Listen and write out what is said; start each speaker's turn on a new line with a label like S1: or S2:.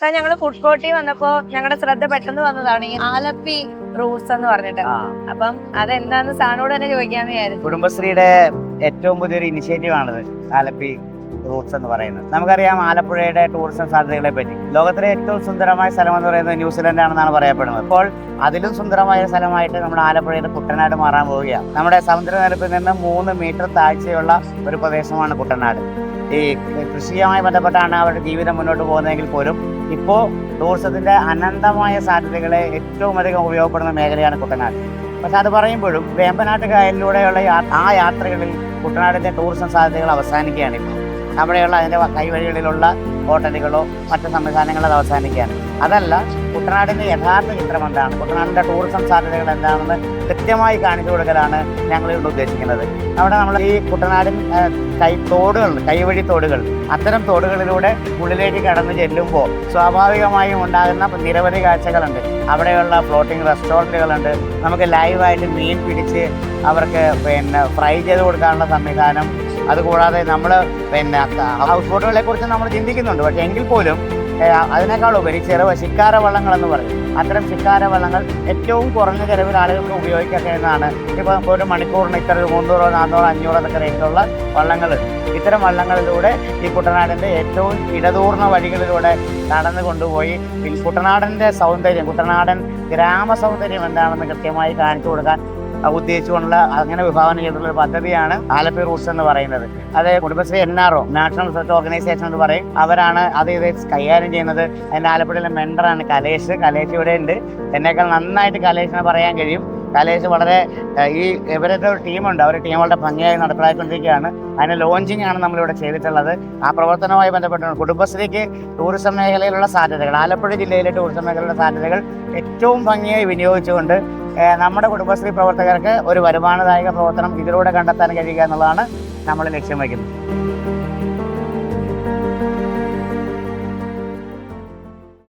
S1: Sir ഞങ്ങൾ food കോർട്ടിൽ വന്നപ്പോ ഞങ്ങളുടെ ശ്രദ്ധ പെട്ടെന്ന് വന്നതാണ് ഈ ആലപ്പി റൂട്ട്സ് എന്ന് പറഞ്ഞിട്ട്. അപ്പം അതെന്താന്ന് സാറിനോട് തന്നെ ചോദിക്കാന്ന് വിചാരിച്ചു.
S2: കുടുംബശ്രീയുടെ ഏറ്റവും പുതിയൊരു ഇനിഷ്യേറ്റീവ് ആണത് ആലപ്പി റൂട്ട്സ് എന്ന് പറയുന്നത്. നമുക്കറിയാം ആലപ്പുഴയുടെ ടൂറിസം സാധ്യതകളെ പറ്റി. ലോകത്തിലെ ഏറ്റവും സുന്ദരമായ സ്ഥലം എന്ന് പറയുന്നത് ന്യൂസിലൻഡ് ആണെന്നാണ് പറയപ്പെടുന്നത്. അപ്പോൾ അതിലും സുന്ദരമായ സ്ഥലമായിട്ട് നമ്മുടെ ആലപ്പുഴയുടെ കുട്ടനാട് മാറാൻ പോവുകയാണ്. നമ്മുടെ സമുദ്രനിരപ്പിൽ നിന്ന് മൂന്ന് മീറ്റർ താഴ്ചയുള്ള ഒരു പ്രദേശമാണ് കുട്ടനാട്. ഈ കൃഷിയുമായി ബന്ധപ്പെട്ടാണ് അവരുടെ ജീവിതം മുന്നോട്ട് പോകുന്നതെങ്കിൽ പോലും ഇപ്പോൾ ടൂറിസത്തിന്റെ അനന്തമായ സാധ്യതകളെ ഏറ്റവും അധികം ഉപയോഗപ്പെടുന്ന മേഖലയാണ് കുട്ടനാട്. പക്ഷെ അത് പറയുമ്പോഴും വേമ്പനാട്ട് കായലിലൂടെയുള്ള ആ യാത്രകളിൽ കുട്ടനാടിന്റെ ടൂറിസം സാധ്യതകൾ അവസാനിക്കുകയാണ് ഇപ്പോൾ. അവിടെയുള്ള അതിന്റെ കൈവഴികളിലുള്ള ഹോട്ടലുകളോ മറ്റു സംവിധാനങ്ങളോ അത് അവസാനിക്കുകയാണ് അതല്ല കുട്ടനാടിന്റെ യഥാർത്ഥ ചിത്രം എന്താണ്? കുട്ടനാടിന്റെ ടൂറിസം സാധ്യതകൾ എന്താണെന്ന് കൃത്യമായി കാണിച്ചു കൊടുക്കലാണ് ഞങ്ങൾ ഇവിടെ ഉദ്ദേശിക്കുന്നത്. അവിടെ നമ്മൾ ഈ കുട്ടനാടിൻ കൈ തോടുകൾ കൈവഴി തോടുകൾ അത്തരം തോടുകളിലൂടെ ഉള്ളിലേക്ക് കടന്നു ചെല്ലുമ്പോൾ സ്വാഭാവികമായും ഉണ്ടാകുന്ന നിരവധി കാഴ്ചകളുണ്ട്. അവിടെയുള്ള ഫ്ലോട്ടിംഗ് റെസ്റ്റോറന്റുകളുണ്ട് നമുക്ക് ലൈവായിട്ട് മീൻ പിടിച്ച് അവർക്ക് പിന്നെ ഫ്രൈ ചെയ്ത് കൊടുക്കാനുള്ള സംവിധാനം അതുകൂടാതെ നമ്മൾ പിന്നെ ഹൗസ് ബോട്ടുകളെ കുറിച്ച് നമ്മൾ ചിന്തിക്കുന്നുണ്ട്. പക്ഷേ എങ്കിൽ പോലും അതിനേക്കാൾ ഉപരി ചെറുവ ശിക്കാര വള്ളങ്ങൾ എന്ന് പറയും. അത്തരം ശിക്കാര വള്ളങ്ങൾ ഏറ്റവും കുറഞ്ഞ ചെലവിൽ ആളുകൾക്ക് ഉപയോഗിക്കട്ടെ എന്നാണ് ഇപ്പം ഒരു മണിക്കൂറിന് ഇത്ര മുന്നൂറോ നാന്നൂറോ അഞ്ഞൂറോ എന്നൊക്കെ റേറ്റിലുള്ള വള്ളങ്ങൾ ഇത്തരം വള്ളങ്ങളിലൂടെ ഈ കുട്ടനാടിന്റെ ഏറ്റവും ഇടതൂർന്ന വഴികളിലൂടെ നടന്നു കൊണ്ടുപോയി കുട്ടനാടിന്റെ സൗന്ദര്യം കുട്ടനാടൻ ഗ്രാമ സൗന്ദര്യം എന്താണെന്ന് കൃത്യമായി കാണിച്ചു കൊടുക്കാൻ ഉദ്ദേശിച്ചുകൊണ്ടുള്ള അങ്ങനെ വിഭാവനം ചെയ്തിട്ടുള്ള ഒരു പദ്ധതിയാണ് ആലപ്പി റൂട്ട്സ് എന്ന് പറയുന്നത്. അത് Kudumbashree N R O national research organisation എന്ന് പറയും. അവരാണ് അത് ഇത് കൈകാര്യം ചെയ്യുന്നത്. എന്റെ ആലപ്പുഴയിലെ മെൻഡറാണ് കലേഷ്. കലേഷ് ഇവിടെ ഉണ്ട്. എന്നേക്കാൾ നന്നായിട്ട് കലേഷിനെ പറയാൻ കഴിയും. കലേഷ് വളരെ ഈ ഇവരുടെ ഒരു ടീമുണ്ട്. അവർ ടീം വളരെ ഭംഗിയായി നടപ്പിലാക്കിക്കൊണ്ടിരിക്കുകയാണ്. അതിന് ലോഞ്ചിങ് ആണ് നമ്മളിവിടെ ചെയ്തിട്ടുള്ളത്. ആ പ്രവർത്തനവുമായി ബന്ധപ്പെട്ടാണ് കുടുംബശ്രീക്ക് ടൂറിസം മേഖലയിലുള്ള സാധ്യതകൾ ആലപ്പുഴ ജില്ലയിലെ ടൂറിസം മേഖലയിലുള്ള സാധ്യതകൾ ഏറ്റവും ഭംഗിയായി വിനിയോഗിച്ചുകൊണ്ട് നമ്മുടെ കുടുംബശ്രീ പ്രവർത്തകർക്ക് ഒരു വരുമാനദായക പ്രവർത്തനം ഇതിലൂടെ കണ്ടെത്താൻ കഴിയുക എന്നുള്ളതാണ് നമ്മൾ ലക്ഷ്യം വയ്ക്കുന്നത്.